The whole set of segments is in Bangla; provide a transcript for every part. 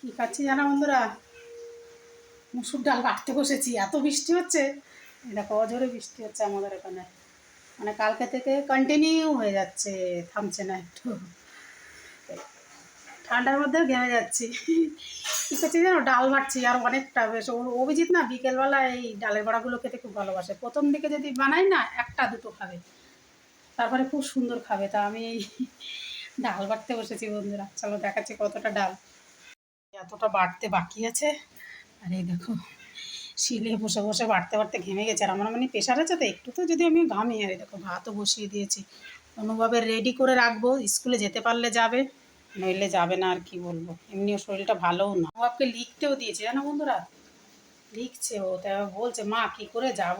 কি খাচ্ছি জানা বন্ধুরা? মুসুর ডাল বাটতে বসেছি, এত বৃষ্টি হচ্ছে। দেখো অজোরে বৃষ্টি হচ্ছে আমাদের এখানে। মানে কালকে থেকে কন্টিনিউ হয়ে যাচ্ছে, থামছে না একটু। ঠান্ডার মধ্যেও ঘেমে যাচ্ছি। কী করছি জানো, ডাল বাটছি আর অনেকটা বেশ। অভিজিৎ না বিকেলবেলা এই ডালের বড়াগুলো খেতে খুব ভালোবাসে। প্রথম দিকে যদি বানাই না, একটা দুটো খাবে। তারপরে খুব সুন্দর খাবে। তা আমি এই ডাল বাটতে বসেছি বন্ধুরা। চলো দেখাচ্ছি কতটা ডাল। এতটা বাড়তে বাকি আছে। আর এই দেখো, শিলে বসে বসে বাড়তে বাড়তে ঘেমে গেছে। আর আমার মানে প্রেশার আছে তো, একটু তো যদি আমি ঘামি, আর দেখো ভাতও বসিয়ে দিয়েছি। কোনোভাবে রেডি করে রাখব স্কুলে যেতে পারলে যাবে, নইলে যাবে না, আর কি বলব? এমনিও শরীরটা ভালোও না। অনুভবকে লিখতেও দিয়েছে, জানো বন্ধুরা? লিখছে ও তাই বলছে, মা, কি করে যাব?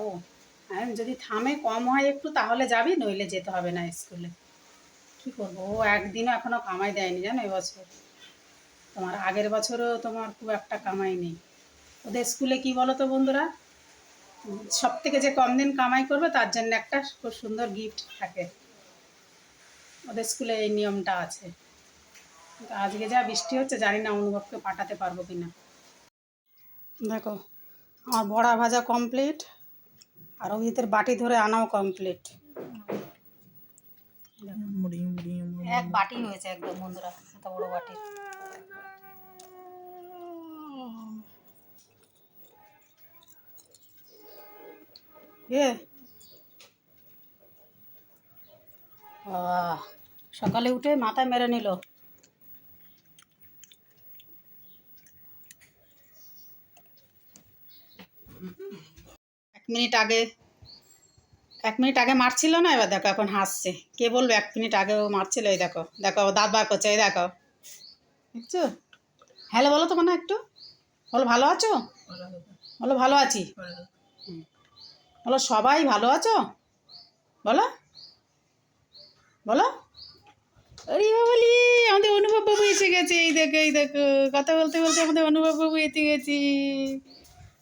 হ্যাঁ যদি থামে, কম হয় একটু, তাহলে যাবি, নইলে যেতে হবে না স্কুলে কি করব? ও একদিনও এখনও কামাই দেয়নি, জানো, এবছর। তোমার আগের বছরও তোমার খুব একটা কামাই নেই। ওদের স্কুলে কি বলো তো বন্ধুরা? সব থেকে যে কম দিন কামাই করবে তার জন্য একটা খুব সুন্দর গিফট থাকে। ওদের স্কুলে এই নিয়মটা আছে। আজকে যা বৃষ্টি হচ্ছে জানি না অনুভবকে পাঠাতে পারব কি না দেখো আমার বড়া ভাজা কমপ্লিট আর অভিজিতের বাটি ধরে আনাও কমপ্লিট এক বাটি হয়েছে একদম বন্ধুরা এত বড় বাটি। সকালে উঠে মাথায় মেরে নিল। এক মিনিট আগে এক মিনিট আগে মারছিল না? এবার দেখো এখন হাসছে। কে বলবে এক মিনিট আগে ও মারছিল? এই দেখো দেখো দাঁত বার করছে এই দেখো। দেখছ? হ্যালো বলো তো মানে একটু। বলো ভালো আছো? বলো ভালো আছি। হুম। বলো সবাই ভালো আছো? বলো। বলো। আরে বলি আমাদের অনুভব বাবু এসে গেছে এই দেখো এই দেখো। কথা বলতে বলতে আমাদের অনুভব বাবু এতে গেছি।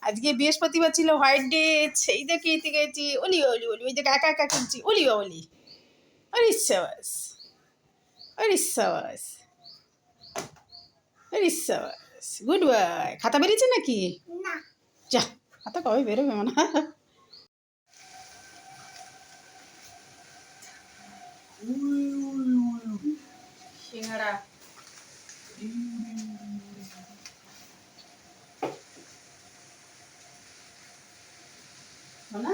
আজকে বৃহস্পতিবার ছিল হোয়াইট ডে সেই দেখে এতে গেছি। অলি অলি ওলি ওই দেখে একা একা কিনছি। ওলি ওলি আরে সাবাস আরে সাবাস আরে সাবাস। গুড বয় খাতা বেরিয়েছে নাকি? যা খাতা কবে বেরোবে মনে হয়? সিঙ্গাড়া না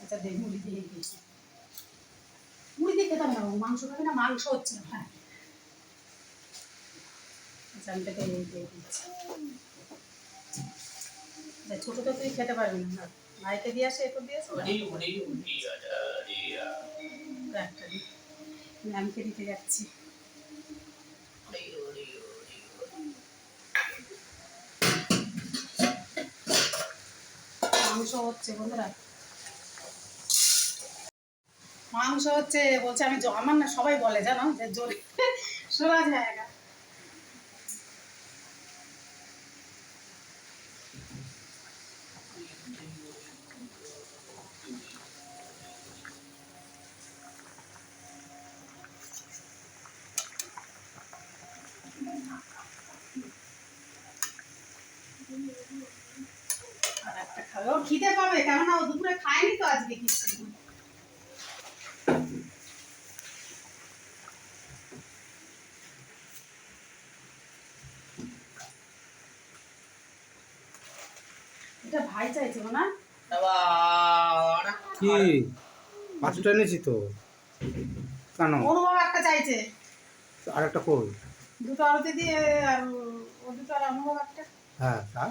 আচ্ছা মুড়ি দিয়ে মুড়ি দিয়ে খেতাম না মাংস না মাংস হচ্ছে না। আচ্ছা দিচ্ছি। আচ্ছা, তুই খেতে পারবি না। ভাইকে দিয়ে আসে একটা দিতে যাচ্ছি। মাংস হচ্ছে বন্ধুরা। মাংস হচ্ছে বলছে আমি আমার না সবাই বলে জানো? যে জোরে। শোনা যায়। একটা খাবে ও খিদে পাবে কেননা ও দুপুরে খায়নি তো আজকে কিছু এটা ভাই চাইছে না? কি? পাঁচটা এনেছি তো। কেন? অনুভব একটা চাইছে। আর একটা কই? দুটো আরতি দিয়ে আর ও দুটো আর অনুভব একটা হ্যাঁ তা?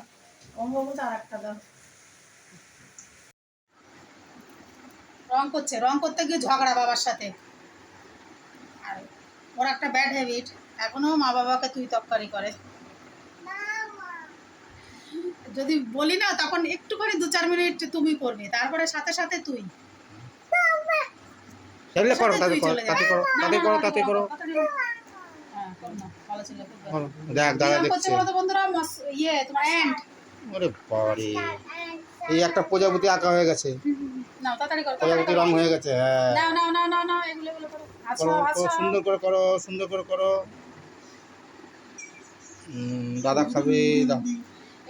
অনুভব আর একটা দাও। রং করছে রং করতে গিয়ে ঝগড়া বাবার সাথে আর ওর একটা ব্যাড হ্যাবিট এখনও মা বাবাকে তুই তক্কারি করে যদি বলি না তখন একটুখানি দু চার মিনিট তুমি করবে তারপরে সাথে সাথে তুই তাহলে করো তাতে করো তাতে করো তাতে করো তাতে করো। হ্যাঁ, করো। করো। দেখ দাদা দেখছে বন্ধুরা ইয়ে তোমার অ্যান্ড ওরে বাবারে এই একটা প্রজাপতি আঁকা হয়ে গেছে নাও তাড়াতাড়ি করো তাড়াতাড়ি রং হয়ে গেছে হ্যাঁ। নাও নাও নাও নাও নাও এগুলো এগুলো করো। করো করো, সুন্দর করে করো সুন্দর করে করো। দাদা খাবে দাও।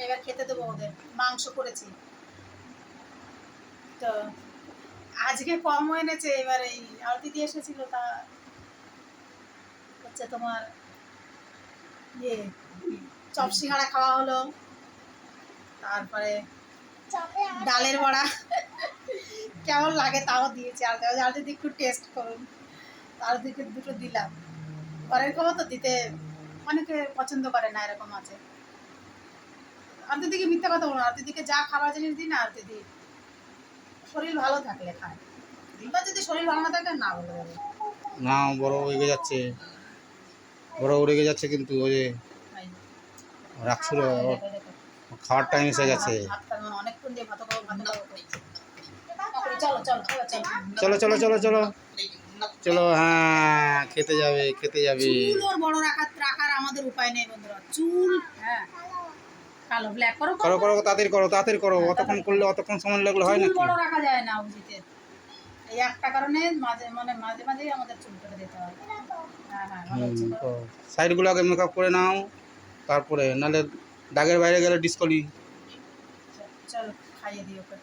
এবার খেতে দেবো ওদের মাংস করেছি। তো আজকে কম এনেছে এবার এই আলতি দিয়ে এসেছিল তা হচ্ছে তোমার ইয়ে চপ সিঙ্গাড়া খাওয়া হলো। তারপরে ডালের বড়া। কেমন লাগে তাও দিয়েছি। আর আলতি দিয়ে একটু টেস্ট করুন। তার দিকে দুটো দিলাম। পরের খবর তো দিতে অনেকে পছন্দ করে না এরকম আছে। আর দিদিকে মিথ্যা কথা বলুন আর দিদিকে যা খাবার জিনিস দিই না আর দিদি শরীর ভালো থাকলে খায়। যদি শরীর ভালো না থাকে না বলে দেবে। না বড় রেগে যাচ্ছে। বড় রেগে যাচ্ছে কিন্তু ওই যে রাখছিল। খাওয়ার টাইম এসে গেছে। চলো চলো চলো চলো। চলো হ্যাঁ খেতে যাবে খেতে যাবে। বড় রাখার রাখার আমাদের উপায় নেই বন্ধুরা। চুল করো তাড়াতাড়ি করো অতক্ষণ করলে অতক্ষণ সময় লাগলে হয় না মেকআপ করে নাও তারপরে নাহলে দাগের বাইরে গেলে ডিসকলি চলো, খাইয়ে দিই ওকে।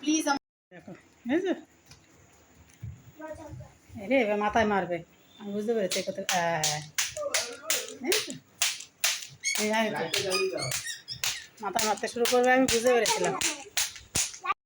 প্লিজ এবার মাথায় মারবে। আমি বুঝতে পেরেছি কথা হ্যাঁ আমি মাথায় মারতে শুরু করবে, আমি বুঝতে পেরেছিলাম।